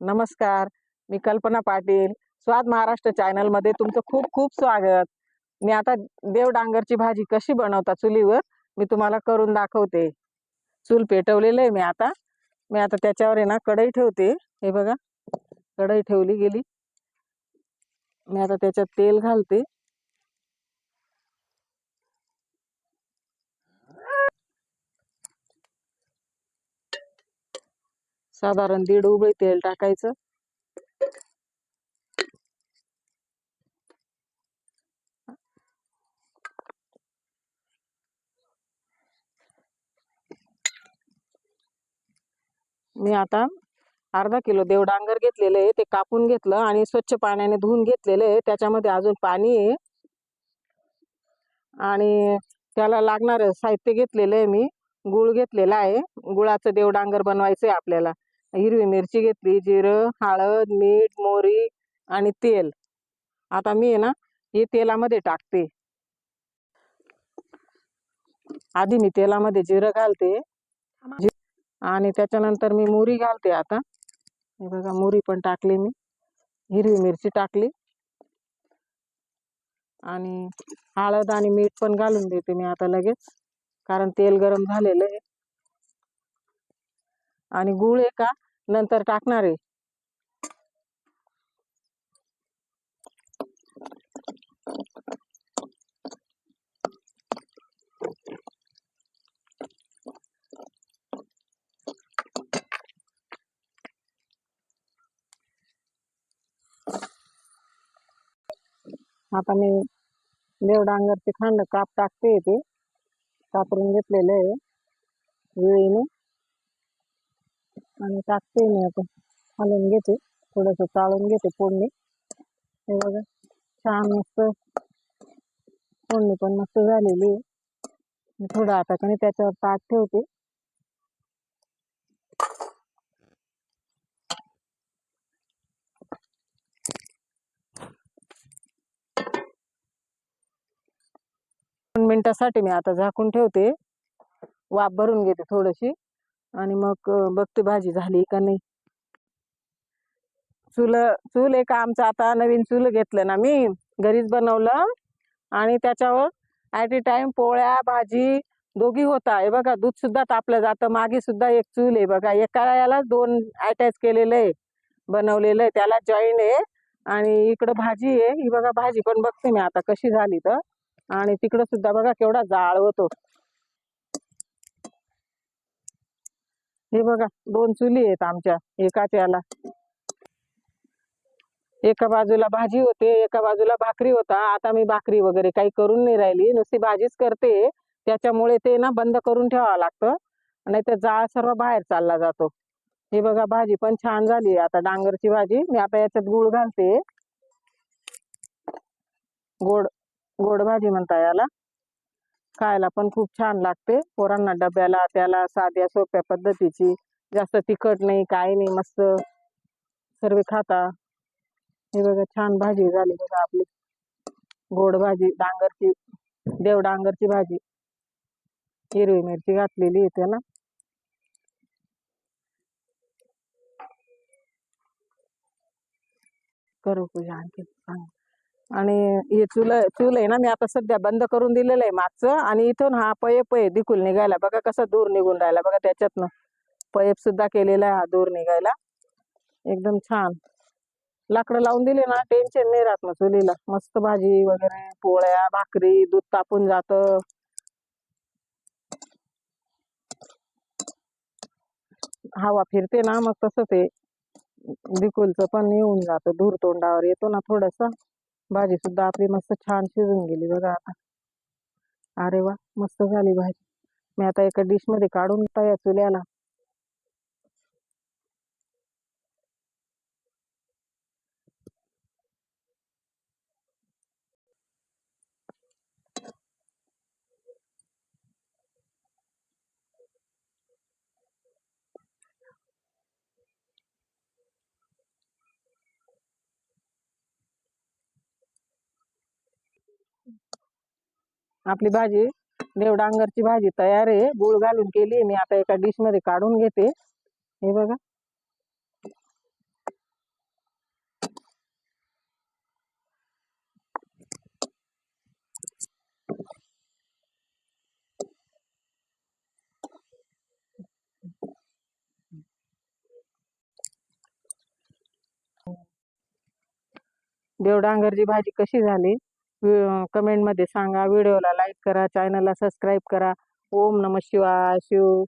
नमस्कार मी कल्पना पाटील स्वाद महाराष्ट्र चॅनलमध्ये तुमचं खूप खूप स्वागत. मी आता देव डांगरची भाजी कशी बनवता चुलीवर मी तुम्हाला करून दाखवते. चूल पेटवलेलं आहे मी आता. मी आता त्याच्यावर आहे ना कढई ठेवते. हे बघा कढई ठेवली गेली. मी आता त्याच्यात तेल घालते. साधारण दीड उबळी तेल टाकायचं. मी आता अर्धा किलो देव डांगर घेतलेलं आहे ते कापून घेतलं आणि स्वच्छ पाण्याने धुवून घेतलेलं आहे. त्याच्यामध्ये अजून पाणी आहे. आणि त्याला लागणारं साहित्य घेतलेलं आहे मी. गुळ घेतलेला आहे. गुळाचं देवडांगर बनवायचं आहे आपल्याला. हिरवी मिरची घेतली जिरं हळद मीठ मोरी आणि तेल. आता मी आहे ना हे तेलामध्ये टाकते. आधी मी तेलामध्ये जिरं घालते. आणि त्याच्यानंतर मी मुरी घालते आता. हे बघा मुरी पण टाकली मी. हिरवी मिरची टाकली. आणि हळद आणि मीठ पण घालून देते मी आता लगेच कारण तेल गरम झालेलं आहे. आणि गुळ आहे का? नंतर टाकणार आहे. आता मी देवडांगरचे खांड काप टाकते ते. कापरून घेतलेलं आहे. वेळीने. आणि टाकते मी आता. हलवून घेते थोडस चाळून घेते फोडणी. हे बघा छान मस्त फोडणी पण मस्त झालेली आहे. थोडं आता कमी त्याच्यावर ताट ठेवते. दोन मिनिटासाठी मी आता झाकून ठेवते. वाफ भरून घेते थोडीशी. आणि मग बघते भाजी झाली का नाही. चूल चूल एक आमचं आता नवीन चूल घेतलं ना मी घरीच बनवलं आणि त्याच्यावर ॲट ए टाइम पोळ्या भाजी दोघी होता. हे बघा दूध सुद्धा तापलं जातं. मागे सुद्धा एक चूल आहे बघा. एका याला दोन अटॅच केलेलं आहे बनवलेलं आहे. त्याला जॉईन आहे आणि इकडं भाजी आहे. ही बघा भाजी पण बघते मी आता कशी झाली तर. आणि तिकडं सुद्धा बघा केवढा जाळ होतो हे बघा दोन चुली आहेत आमच्या एकाच याला. एका बाजूला भाजी होते एका बाजूला भाकरी होता. आता मी भाकरी वगैरे काही करून नाही राहिली. नुसती भाजीच करते. त्याच्यामुळे ते ना बंद करून ठेवावं लागतं. नाही तर जाळ सर्व बाहेर चालला जातो. हे बघा भाजी पण छान झाली. आता डांगरची भाजी मी आता याच्यात गुळ घालते. गोड गोड भाजी म्हणता याला. खायला पण खूप छान लागते. पोरांना डब्याला त्याला साध्या सोप्या पद्धतीची. जास्त तिखट नाही काही नाही मस्त सर्व खाता. हे बघा छान भाजी झाली बघा आपली. गोड भाजी डांगरची देव डांगरची भाजी. हिरवी मिरची घातलेली आहे त्याला. करू पूजा आणखी सांग. आणि हे चुल चूल आहे ना मी आता सध्या बंद करून दिलेलं आहे मागचं आणि इथून हा पये पये दिकूल निघायला. बघा कसा दूर निघून राहिला. बघा त्याच्यातनं पयप सुद्धा केलेला आहे हा दूर निघायला. एकदम छान. लाकडं लावून दिले ना टेन्शन नाही राहत ना चुलीला. मस्त भाजी वगैरे पोळ्या भाकरी दूध तापून जातं. हवा फिरते ना मग तसं ते दिकुलचं पण येऊन जातं धूर तोंडावर येतो ना थोडस. भाजी सुद्धा आपली मस्त छान शिजून गेली बघा आता. अरे वा मस्त झाली भाजी. मी आता एका डिशमध्ये काढून या चुल्याला आपली भाजी देवडांगरची भाजी तयार आहे. गुळ घालून केली मी. आता एका डिशमध्ये काढून घेते. हे बघा. देवडांगरची भाजी कशी झाली? कमेंटमध्ये सांगा. व्हिडिओला लाईक करा. चॅनलला सबस्क्राईब करा. ओम नम शिवाय. शिव